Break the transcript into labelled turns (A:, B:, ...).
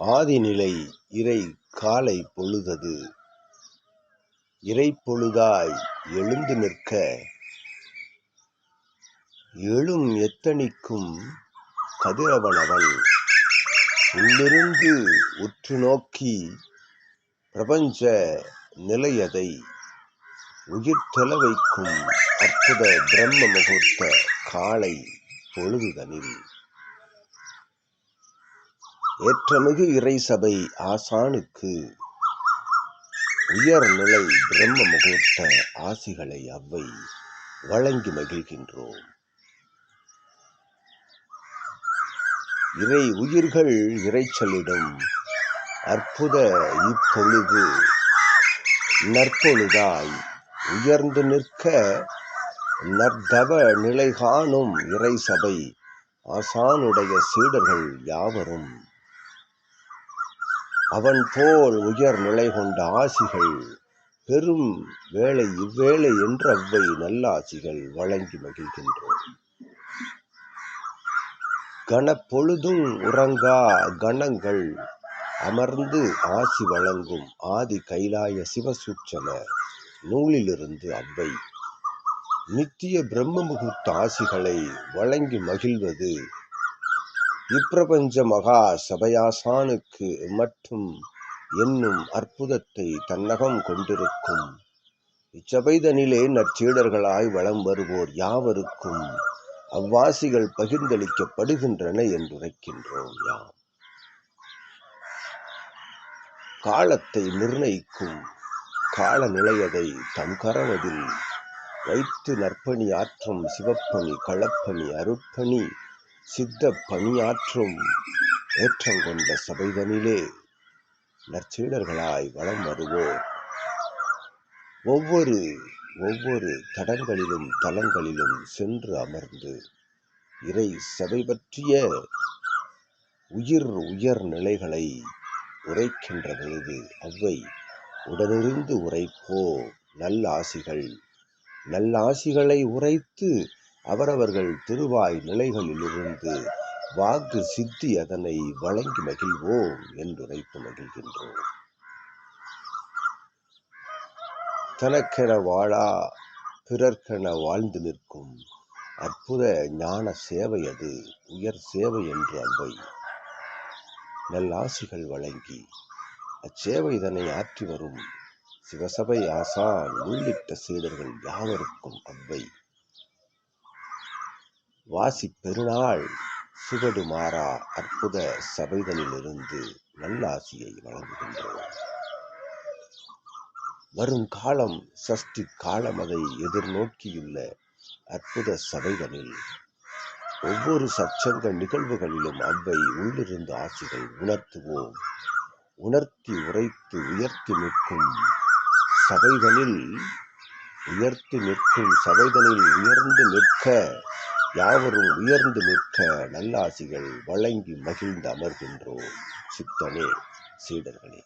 A: ஆதிநிலை இறை காலை பொழுதது. இறைப்பொழுதாய் எழுந்து நிற்க எழும் எத்தனிக்கும் கதிரவனவன். உள்ளிருந்து உற்று நோக்கி பிரபஞ்ச நிலையதை உயிர்த்தெழ வைக்கும் அற்புத பிரம்ம முகூர்த்த காலை பொழுதுதனில். ஏற்றமிகு இறைசபை ஆசானுக்கு உயர்நிலை பிரம்ம முகூர்த்த ஆசிகளை அவ்வை வழங்கி மகிழ்கின்றோம். இறை உயிர்கள் இறைச்சலிடும் அற்புத இப்பொழுது நற்பொழுதாய் உயர்ந்து நிற்க நற்தவ நிலை காணும் இறை சபை ஆசானுடைய சீடர்கள் யாவரும். அவன் போல் உயர் நிலை கொண்ட ஆசிகள் பெரும் வேலை இவ்வேளை என்று அவ்வை நல்லாசிகள் வழங்கி மகிழ்கின்றோம். கணப்பொழுதும் உறங்கா கணங்கள் அமர்ந்து ஆசி வழங்கும் ஆதி கைலாய சிவசூட்சம நூலிலிருந்து அவ்வை நித்திய பிரம்ம முகூர்த்த ஆசிகளை வழங்கி மகிழ்வது இப்பிரபஞ்ச மகா சபையாசானுக்கு மட்டும் என்னும் அற்புதத்தை தன்னகம் கொண்டிருக்கும். இச்சபைதனிலே நற்சீடர்களாய் வளம் வருவோர் யாவருக்கும் அவ்வாசிகள் பகிர்ந்தளிக்கப்படுகின்றன என்றுரைக்கின்றோம் யாம். காலத்தை நிர்ணயிக்கும் கால நிலையதை தம் கரவதில் வைத்து நற்பணி ஆற்றும் சிவப்பணி களப்பணி அருட்பணி சித்த பணியாற்றும் ஏற்றங்கொண்ட சபைதனிலே நற்சீடர்களாய் வளம் வருவோர். ஒவ்வொரு ஒவ்வொரு தடங்களிலும் தலங்களிலும் சென்று அமர்ந்து இறை சபை பற்றிய உயிர் உயர் நிலைகளை உரைக்கின்ற பொழுது அவ்வை உடனிருந்து உரைப்போ நல்லாசிகள் நல்லாசிகளை உரைத்து அவரவர்கள் திருவாய் நிலைகளிலிருந்து வாக்கு சித்தி அதனை வழங்கி மகிழ்வோம் என்று மகிழ்கின்றோம். தனக்கென வாழா பிறர்க்கென வாழ்ந்து நிற்கும் அற்புத ஞான சேவை அது உயர் சேவை என்று அவ்வை நல்லாசிகள் வழங்கி அச்சேவை இதனை ஆற்றி வரும் சிவசபை ஆசான் உள்ளிட்ட சீடர்கள் யாவருக்கும் அவ்வை வாசி பெருநாள் அற்புத சபைதனிலிருந்து நல்லாசியை வழங்குகின்றோம். வரும் காலம் சஷ்டி காலம் அதை எதிர்நோக்கியுள்ள அற்புத சபைதனில் ஒவ்வொரு சச்சங்க நிகழ்வுகளிலும் அவ்வை உள்ளிருந்து ஆசிகள் உணர்த்துவோம். உணர்த்தி உரைத்து உயர்த்தி நிற்கும் சபைதனில் உயர்த்தி நிற்கும் சபைதனில் உயர்ந்து நிற்க யாவரும் உயர்ந்து நிற்க நல்லாசிகள் வழங்கி மகிழ்ந்து அமர்கின்றோம். சித்தனே சீடர்களே.